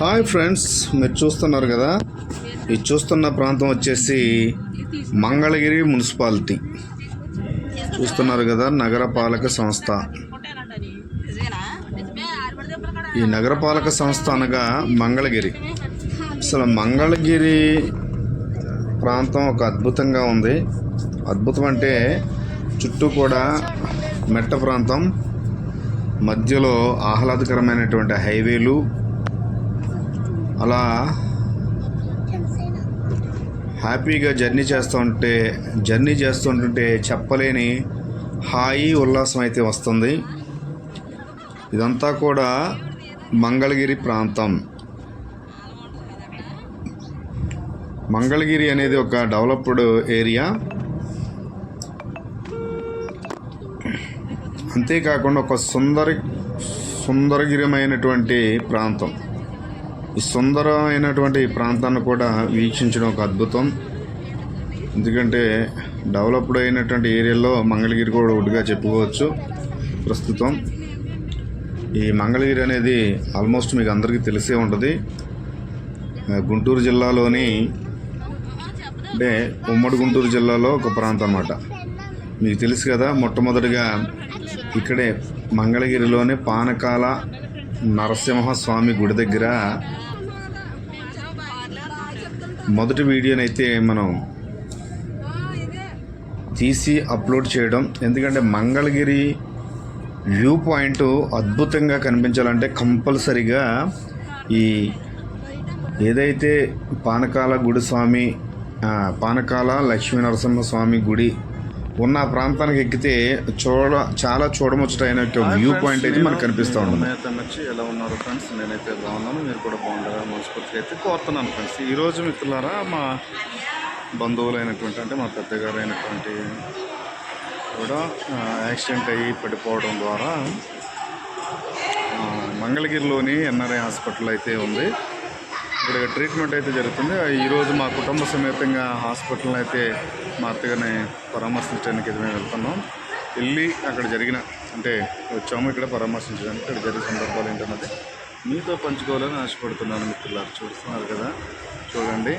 Hi friends మీరు చూస్తున్నారు కదా? ఇది చూస్తున్న ప్రాంతం వచ్చేసి మంగళగిరి మున్సిపాలిటీ. చూస్తున్నారు కదా నగరపాలక సంస్థ. ఈ నగరపాలక సంస్థ అనగా మంగళగిరి. అసలు మంగళగిరి ప్రాంతం ఒక అద్భుతంగా ఉంది. అద్భుతం అంటే చుట్టూ కూడా మెట్ట ప్రాంతం. మధ్యలో ఆహ్లాదకరమైనటువంటి హైవేలు అలా హ్యాపీగా జర్నీ చేస్తుంటే జర్నీ చేస్తుంటుంటే చెప్పలేని హాయి ఉల్లాసం అయితే వస్తుంది. ఇదంతా కూడా మంగళగిరి ప్రాంతం. మంగళగిరి అనేది ఒక డెవలప్డ్ ఏరియా. అంతేకాకుండా ఒక సుందర సుందరగిరమైనటువంటి ప్రాంతం. ఈ సుందరమైనటువంటి ఈ ప్రాంతాన్ని కూడా వీక్షించడం ఒక అద్భుతం. ఎందుకంటే డెవలప్డ్ అయినటువంటి ఏరియాలో మంగళగిరి కూడా ఒకటిగా చెప్పుకోవచ్చు ప్రస్తుతం. ఈ మంగళగిరి అనేది ఆల్మోస్ట్ మీకు అందరికీ తెలిసే ఉంటుంది. గుంటూరు జిల్లాలోని అంటే ఉమ్మడి గుంటూరు జిల్లాలో ఒక ప్రాంతం అన్నమాట. మీకు తెలుసు కదా మొట్టమొదటిగా ఇక్కడే మంగళగిరిలోని పానకాల నరసింహస్వామి గుడి దగ్గర మొదటి వీడియోనైతే మనం తీసి అప్లోడ్ చేయడం. ఎందుకంటే మంగళగిరి వ్యూ పాయింట్ అద్భుతంగా కనిపించాలంటే కంపల్సరిగా ఈ ఏదైతే పానకాల గుడి స్వామి పానకాల లక్ష్మీనరసింహ స్వామి గుడి ఉన్న ప్రాంతానికి ఎక్కితే చూడ చాలా చూడముచ్చటైన వ్యూ పాయింట్ అయితే మనకు కనిపిస్తూ ఉంటుంది. వచ్చి ఎలా ఉన్నారు ఫ్రెండ్స్ నేనైతే బాగున్నాను మీరు కూడా బాగుండగా మనస్ఫూర్తిగా అయితే కోరుతున్నాను ఫ్రెండ్స్ ఈరోజు మిత్రులారా మా బంధువులైనటువంటి అంటే మా పెద్దగారు అయినటువంటి కూడా యాక్సిడెంట్ అయ్యి పడిపోవడం ద్వారా మంగళగిరిలోని ఎన్ఆర్ఐ హాస్పిటల్ అయితే ఉంది. ఇక్కడ ట్రీట్మెంట్ అయితే జరుగుతుంది. ఈరోజు మా కుటుంబ సమేతంగా హాస్పిటల్ని అయితే మా అత్తగారిని పరామర్శించడానికి అయితే మేము వెళ్తున్నాం. వెళ్ళి అక్కడ జరిగిన అంటే వచ్చాము ఇక్కడ పరామర్శించడానికి. ఇక్కడ జరిగిన సందర్భాలు ఏంటన్నది మీతో పంచుకోవాలని ఆశపడుతున్నాను మిత్రులారు. చూస్తున్నారు కదా? చూడండి.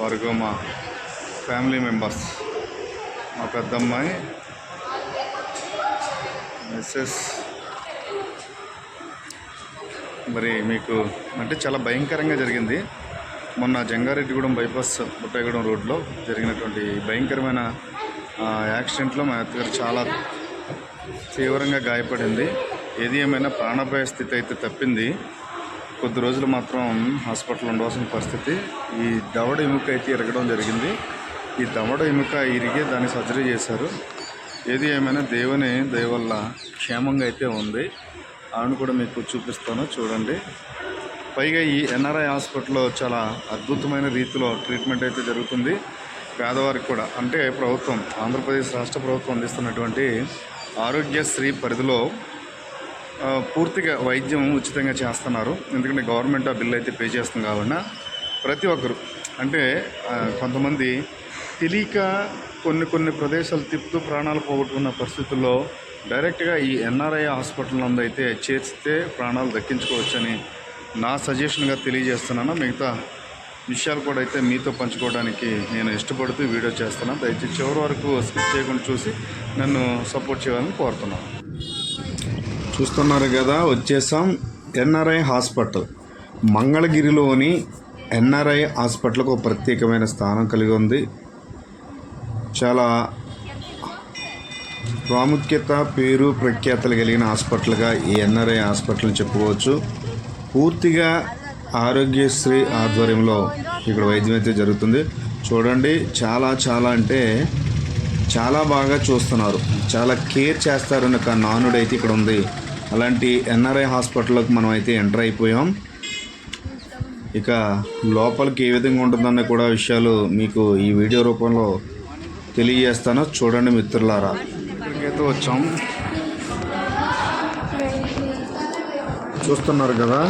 వారికి మా ఫ్యామిలీ మెంబర్స్. మా పెద్దమ్మాయి మిస్సెస్ మరి మీకు అంటే చాలా భయంకరంగా జరిగింది. మొన్న జంగారెడ్డిగూడెం బైపాస్ బుట్టాయిగూడెం రోడ్లో జరిగినటువంటి భయంకరమైన యాక్సిడెంట్లో మా అత్తగారు చాలా తీవ్రంగా గాయపడింది. ఏది ఏమైనా ప్రాణాపాయ స్థితి అయితే తప్పింది. కొద్ది రోజులు మాత్రం హాస్పిటల్ ఉండవలసిన పరిస్థితి. ఈ దవడ ఎముక అయితే ఇరగడం జరిగింది. ఈ దవడ ఎముక ఇరిగి దాన్ని సర్జరీ చేశారు. ఏది ఏమైనా దేవుని దయవల్ల క్షేమంగా అయితే ఉంది. ఆవిడని కూడా మీకు చూపిస్తాను చూడండి. పైగా ఈ ఎన్ఆర్ఐ హాస్పిటల్లో చాలా అద్భుతమైన రీతిలో ట్రీట్మెంట్ అయితే జరుగుతుంది. పేదవారికి కూడా అంటే ప్రభుత్వం ఆంధ్రప్రదేశ్ రాష్ట్ర ప్రభుత్వం అందిస్తున్నటువంటి ఆరోగ్యశ్రీ పరిధిలో పూర్తిగా వైద్యం ఉచితంగా చేస్తున్నారు. ఎందుకంటే గవర్నమెంట్ ఆ బిల్ అయితే పే చేస్తుంది కాబట్టి ప్రతి ఒక్కరు అంటే కొంతమంది తెలియక కొన్ని కొన్ని ప్రదేశాలు తిప్పుతూ ప్రాణాలు పోగొట్టుకున్న పరిస్థితుల్లో డైరెక్ట్గా ఈ ఎన్ఆర్ఐ హాస్పిటల్ నందు అయితే చేర్చితే ప్రాణాలు దక్కించుకోవచ్చని నా సజెషన్గా తెలియజేస్తున్నాను. మిగతా విషయాలు కూడా అయితే మీతో పంచుకోవడానికి నేను ఇష్టపడుతూ వీడియో చేస్తున్నాను. దయచేసి చివరి వరకు స్కిప్ చేయకుండా చూసి నన్ను సపోర్ట్ చేయాలని కోరుతున్నాను. చూస్తున్నారు కదా వచ్చేసాం ఎన్ఆర్ఐ హాస్పిటల్. మంగళగిరిలోని ఎన్ఆర్ఐ హాస్పిటల్కు ఒక ప్రత్యేకమైన స్థానం కలిగి ఉంది. చాలా ప్రాముఖ్యత పేరు ప్రఖ్యాతలు కలిగిన హాస్పిటల్గా ఈ ఎన్ఆర్ఐ హాస్పిటల్ చెప్పుకోవచ్చు. పూర్తిగా ఆరోగ్యశ్రీ ఆధ్వర్యంలో ఇక్కడ వైద్యం అయితే జరుగుతుంది. చూడండి చాలా చాలా అంటే చాలా బాగా చూస్తున్నారు. చాలా కేర్ చేస్తారని ఒక నానుడు అయితే ఇక్కడ ఉంది. అలాంటి ఎన్ఆర్ఐ హాస్పిటల్లోకి మనం అయితే ఎంటర్ అయిపోయాం. ఇక లోపలికి ఏ విధంగా ఉంటుందన్న కూడా విషయాలు మీకు ఈ వీడియో రూపంలో తెలియజేస్తాను. చూడండి మిత్రులారా. ఇక్కడికైతే వచ్చాం. చూస్తున్నారు కదా?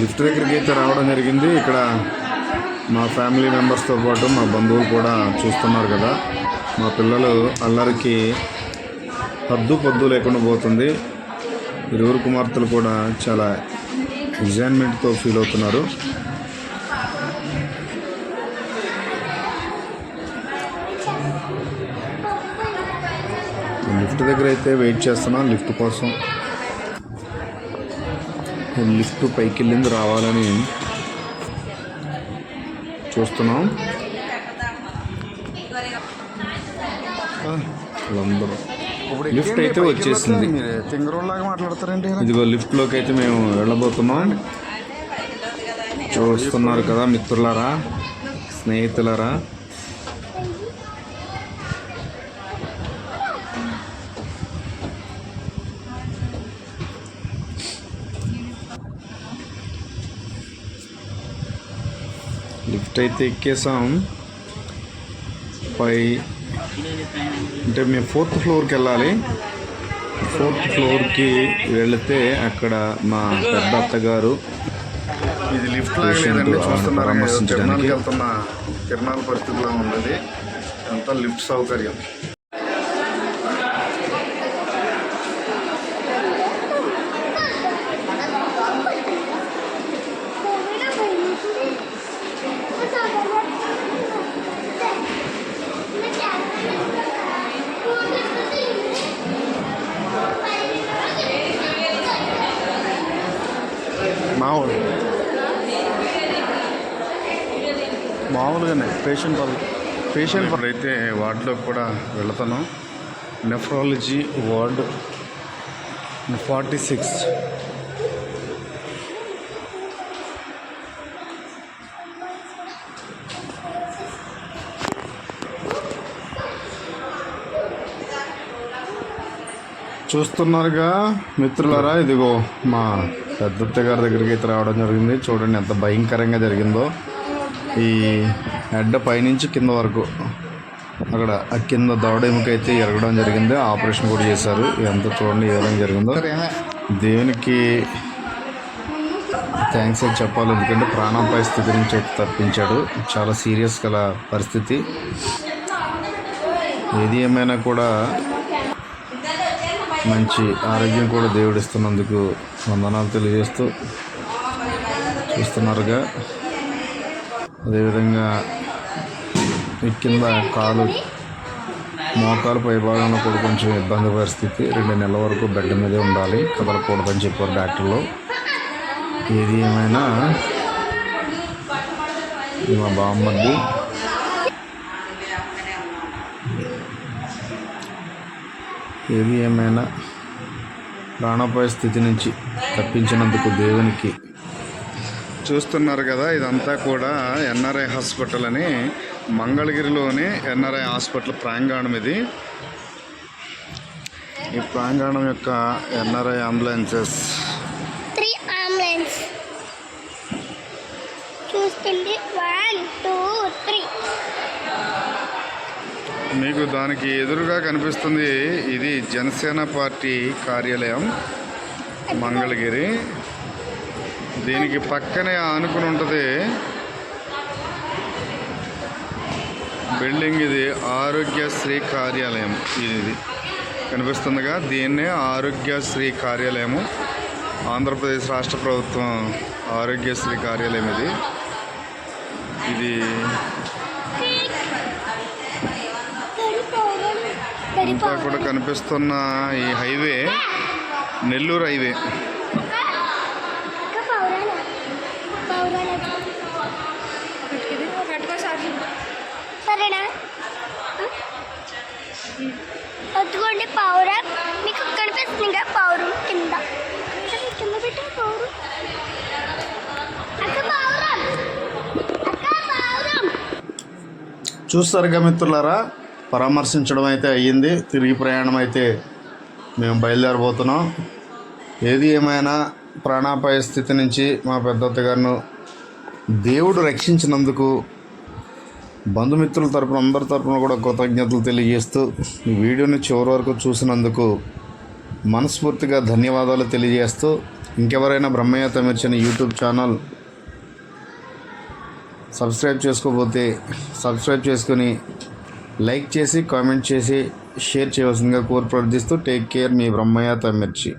లిఫ్ట్ దగ్గరికి అయితే రావడం జరిగింది. ఇక్కడ మా ఫ్యామిలీ మెంబర్స్తో పాటు మా బంధువులు కూడా చూస్తున్నారు కదా. మా పిల్లలు అల్లరికి హద్దు పొద్దు లేకుండా పోతుంది. ఇరువురు కుమార్తెలు కూడా చాలా ఎగ్జైట్మెంట్తో ఫీల్ అవుతున్నారు. లిఫ్ట్ దగ్గర అయితే వెయిట్ చేస్తున్నాం. లిఫ్ట్ కోసం లిఫ్ట్ పైకి వెళ్ళింది రావాలని చూస్తున్నాం. వాళ్ళందరూ. లిఫ్ట్ అయితే వచ్చేసింది. మాట్లాడతారండి ఇదిగో లిఫ్ట్లోకి అయితే మేము వెళ్ళబోతున్నాం. చూస్తున్నారు కదా మిత్రులారా స్నేహితులారా. అయితే ఎక్కేసాం. పై అంటే మేము ఫోర్త్ ఫ్లోర్కి వెళ్ళాలి. ఫోర్త్ ఫ్లోర్కి వెళితే అక్కడ మా పెద్ద అత్తగారు ఇది లిఫ్ట్ లేదండి చూస్తున్నారు. తిరణాలకు వెళ్తున్న తిరణాల పరిస్థితిలో ఉన్నది. అంతా లిఫ్ట్ సౌకర్యం. మామూలుగానే పేషెంట్ వాళ్ళు. పేషెంట్ ఇప్పుడైతే వార్డులోకి కూడా వెళతాను నెఫ్రాలజీ వార్డు ఫార్టీ సిక్స్ చూస్తున్నారుగా మిత్రులారా ఇదిగో మా పెద్దత్త గారి దగ్గరికి అయితే రావడం జరిగింది. చూడండి ఎంత భయంకరంగా జరిగిందో. ఈ అడ్డ పైనుంచి కింద వరకు. అక్కడ ఆ కింద దవడ ఎముకైతే ఎరగడం జరిగింది. ఆపరేషన్ కూడా చేశారు. ఎంత చూడండి ఇవ్వడం జరిగిందో. దేవునికి థ్యాంక్స్ అని చెప్పాలి. ఎందుకంటే ప్రాణాపాయ స్థితి నుంచి అయితే తప్పించాడు. చాలా సీరియస్ గల పరిస్థితి. ఏది ఏమైనా కూడా మంచి ఆరోగ్యం కూడా దేవుడు ఇస్తున్నందుకు వందనాలు తెలియజేస్తూ చూస్తున్నారుగా. అదేవిధంగా వీటి కింద కాలు మోకాలు పై భాగంలో కూడా కొంచెం ఇబ్బంది పరిస్థితి. రెండు నెలల వరకు బెడ్ మీదే ఉండాలి. కదలకూడదని చెప్పారు డాక్టర్లు. ఏది ఏమైనా ఇది మా బామ్మది ఏది ఏమైనా ప్రాణాపాయ స్థితి నుంచి తప్పించినందుకు దేవునికి చూస్తున్నారు కదా ఇదంతా కూడా ఎన్ఆర్ఐ హాస్పిటల్ అని మంగళగిరిలోని ఎన్ఆర్ఐ హాస్పిటల్ ప్రాంగణం ఇది. ఈ ప్రాంగణం యొక్క ఎన్ఆర్ఐ అంబులెన్సెస్. Three ambulance. చూస్తుంది. One two three. మీకు దానికి ఎదురుగా కనిపిస్తుంది ఇది జనసేన పార్టీ కార్యాలయం మంగళగిరి. దీనికి పక్కనే అనుకుని ఉంటుంది. బిల్డింగ్ ఇది ఆరోగ్యశ్రీ కార్యాలయం. ఇది కనిపిస్తుందిగా. దీన్నే ఆరోగ్యశ్రీ కార్యాలయము. ఆంధ్రప్రదేశ్ రాష్ట్ర ప్రభుత్వం ఆరోగ్యశ్రీ కార్యాలయం ఇది. ఇది అంతా కూడా కనిపిస్తున్న ఈ హైవే నెల్లూరు హైవే. సరేనా అదిగోండి పౌరం మీకు కనిపిస్తుంది కదా. పౌరం కింద కింద పెట్టిన పౌరం చూస్తారుగా మిత్రులారా పరామర్శించడం అయితే అయ్యింది. తిరిగి ప్రయాణం అయితే మేము బయలుదేరబోతున్నాం. ఏది ఏమైనా ప్రాణాపాయ స్థితి నుంచి మా పెద్దత్త గారిను దేవుడు రక్షించినందుకు బంధుమిత్రుల తరపున అందరి తరపున కూడా కృతజ్ఞతలు తెలియజేస్తూ ఈ వీడియోని చివరి వరకు చూసినందుకు మనస్ఫూర్తిగా ధన్యవాదాలు తెలియజేస్తూ ఇంకెవరైనా బ్రహ్మయ్య తమిర్చిన యూట్యూబ్ ఛానల్ సబ్స్క్రైబ్ చేసుకోకపోతే సబ్స్క్రైబ్ చేసుకొని లైక్ చేసి కామెంట్ చేసి షేర్ చేయవలసిందిగా కోరి ప్రార్థిస్తూ టేక్ కేర్ మీ బ్రహ్మయ్య తమిర్చి